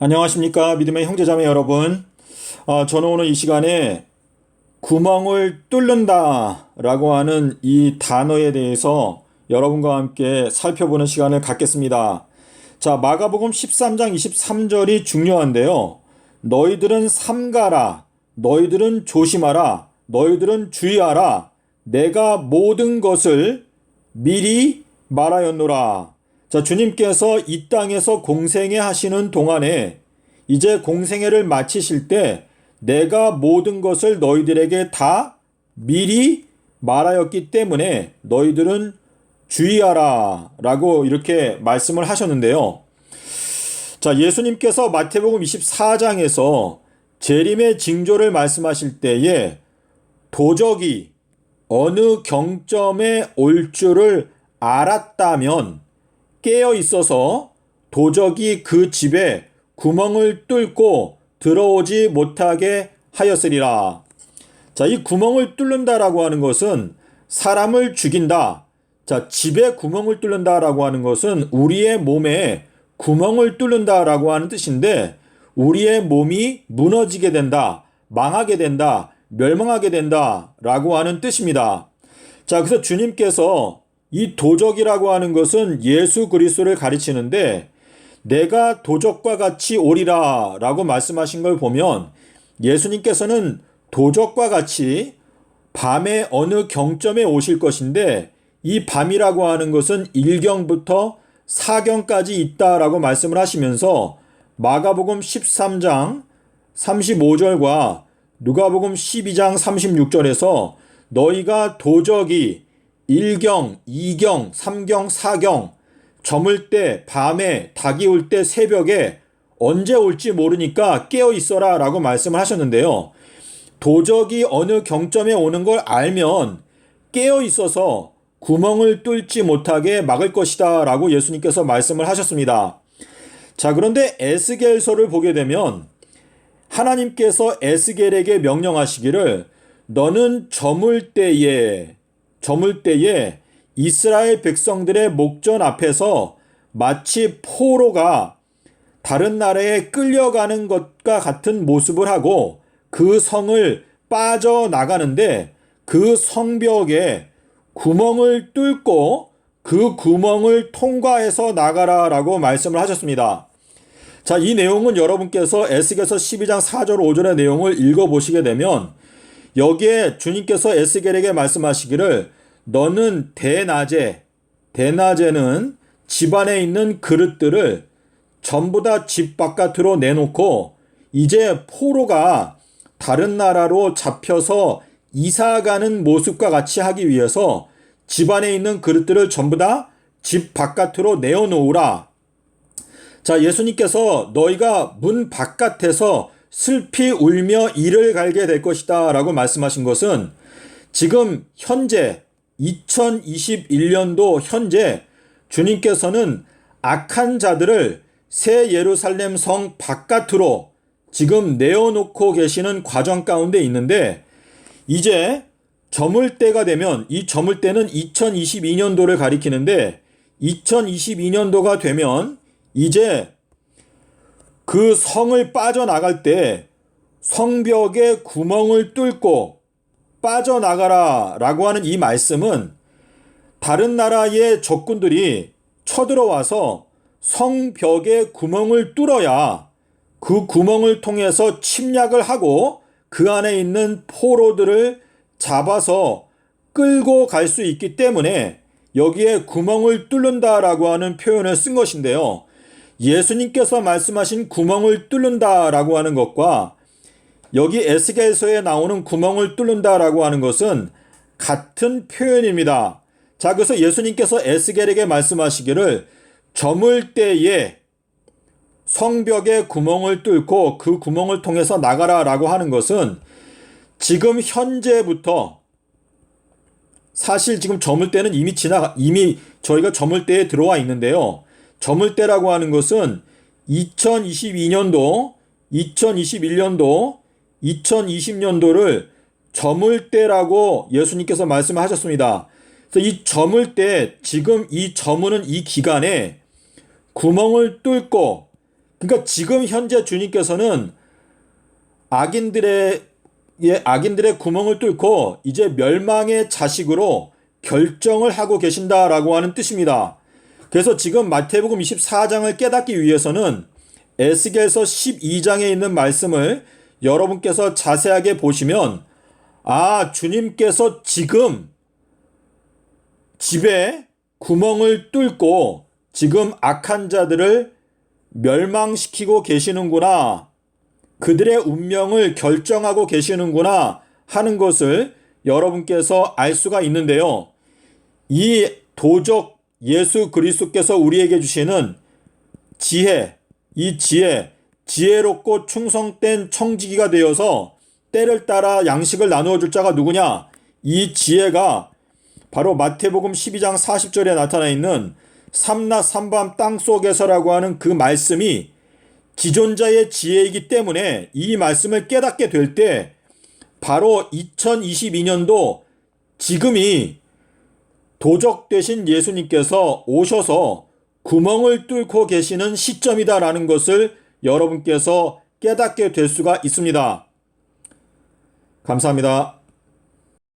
안녕하십니까 믿음의 형제자매 여러분. 아, 저는 오늘 이 시간에 구멍을 뚫는다 라고 하는 이 단어에 대해서 여러분과 함께 살펴보는 시간을 갖겠습니다. 자 마가복음 13장 23절이 중요한데요. 너희들은 삼가라 너희들은 조심하라 너희들은 주의하라. 내가 모든 것을 미리 말하였노라 자, 주님께서 이 땅에서 공생애 하시는 동안에 이제 공생애를 마치실 때 내가 모든 것을 너희들에게 다 미리 말하였기 때문에 너희들은 주의하라 라고 이렇게 말씀을 하셨는데요. 자, 예수님께서 마태복음 24장에서 재림의 징조를 말씀하실 때에 도적이 어느 경점에 올 줄을 알았다면 깨어 있어서 도적이 그 집에 구멍을 뚫고 들어오지 못하게 하였으리라. 자, 이 구멍을 뚫는다라고 하는 것은 사람을 죽인다. 자, 집에 구멍을 뚫는다라고 하는 것은 우리의 몸에 구멍을 뚫는다라고 하는 뜻인데 우리의 몸이 무너지게 된다, 망하게 된다, 멸망하게 된다라고 하는 뜻입니다. 자, 그래서 주님께서 이 도적이라고 하는 것은 예수 그리스도를 가르치는데 내가 도적과 같이 오리라 라고 말씀하신 걸 보면 예수님께서는 도적과 같이 밤에 어느 경점에 오실 것인데 이 밤이라고 하는 것은 1경부터 4경까지 있다라고 말씀을 하시면서 마가복음 13장 35절과 누가복음 12장 36절에서 너희가 도적이 1경, 2경, 3경, 4경, 저물 때, 밤에, 닭이 올 때, 새벽에 언제 올지 모르니까 깨어 있어라 라고 말씀을 하셨는데요. 도적이 어느 경점에 오는 걸 알면 깨어 있어서 구멍을 뚫지 못하게 막을 것이다 라고 예수님께서 말씀을 하셨습니다. 자, 그런데 에스겔서를 보게 되면 하나님께서 에스겔에게 명령하시기를 너는 저물 때에 저물 때에 이스라엘 백성들의 목전 앞에서 마치 포로가 다른 나라에 끌려가는 것과 같은 모습을 하고 그 성을 빠져나가는데 그 성벽에 구멍을 뚫고 그 구멍을 통과해서 나가라 라고 말씀을 하셨습니다. 자, 이 내용은 여러분께서 에스겔서 12장 4절 5절의 내용을 읽어보시게 되면 여기에 주님께서 에스겔에게 말씀하시기를 너는 대낮에 대낮에는 집안에 있는 그릇들을 전부 다 집 바깥으로 내놓고 이제 포로가 다른 나라로 잡혀서 이사 가는 모습과 같이 하기 위해서 집안에 있는 그릇들을 전부 다 집 바깥으로 내어놓으라. 자, 예수님께서 너희가 문 바깥에서 슬피 울며 이를 갈게 될 것이다 라고 말씀하신 것은 지금 현재 2021년도 현재 주님께서는 악한 자들을 새 예루살렘 성 바깥으로 지금 내어놓고 계시는 과정 가운데 있는데 이제 저물 때가 되면 이 저물 때는 2022년도를 가리키는데 2022년도가 되면 이제 그 성을 빠져나갈 때 성벽에 구멍을 뚫고 빠져나가라 라고 하는 이 말씀은 다른 나라의 적군들이 쳐들어와서 성벽에 구멍을 뚫어야 그 구멍을 통해서 침략을 하고 그 안에 있는 포로들을 잡아서 끌고 갈 수 있기 때문에 여기에 구멍을 뚫는다라고 하는 표현을 쓴 것인데요. 예수님께서 말씀하신 구멍을 뚫는다라고 하는 것과 여기 에스겔서에 나오는 구멍을 뚫는다라고 하는 것은 같은 표현입니다. 자, 그래서 예수님께서 에스겔에게 말씀하시기를 저물 때에 성벽에 구멍을 뚫고 그 구멍을 통해서 나가라 라고 하는 것은 지금 현재부터 사실 지금 저물 때는 이미 지나 이미 저희가 저물 때에 들어와 있는데요. 저물 때라고 하는 것은 2022년도, 2021년도, 2020년도를 저물 때라고 예수님께서 말씀하셨습니다. 그래서 이 저물 때 지금 이 저무는 이 기간에 구멍을 뚫고 그러니까 지금 현재 주님께서는 악인들의 예, 악인들의 구멍을 뚫고 이제 멸망의 자식으로 결정을 하고 계신다라고 하는 뜻입니다. 그래서 지금 마태복음 24장을 깨닫기 위해서는 에스겔서 12장에 있는 말씀을 여러분께서 자세하게 보시면 아, 주님께서 지금 집에 구멍을 뚫고 지금 악한 자들을 멸망시키고 계시는구나. 그들의 운명을 결정하고 계시는구나 하는 것을 여러분께서 알 수가 있는데요. 이 도적 예수 그리스도께서 우리에게 주시는 지혜, 이 지혜, 지혜롭고 충성된 청지기가 되어서 때를 따라 양식을 나누어 줄 자가 누구냐? 이 지혜가 바로 마태복음 12장 40절에 나타나 있는 삼나 삼밤 땅 속에서라고 하는 그 말씀이 기존자의 지혜이기 때문에 이 말씀을 깨닫게 될 때 바로 2022년도 지금이 도적 되신 예수님께서 오셔서 구멍을 뚫고 계시는 시점이다라는 것을 여러분께서 깨닫게 될 수가 있습니다. 감사합니다.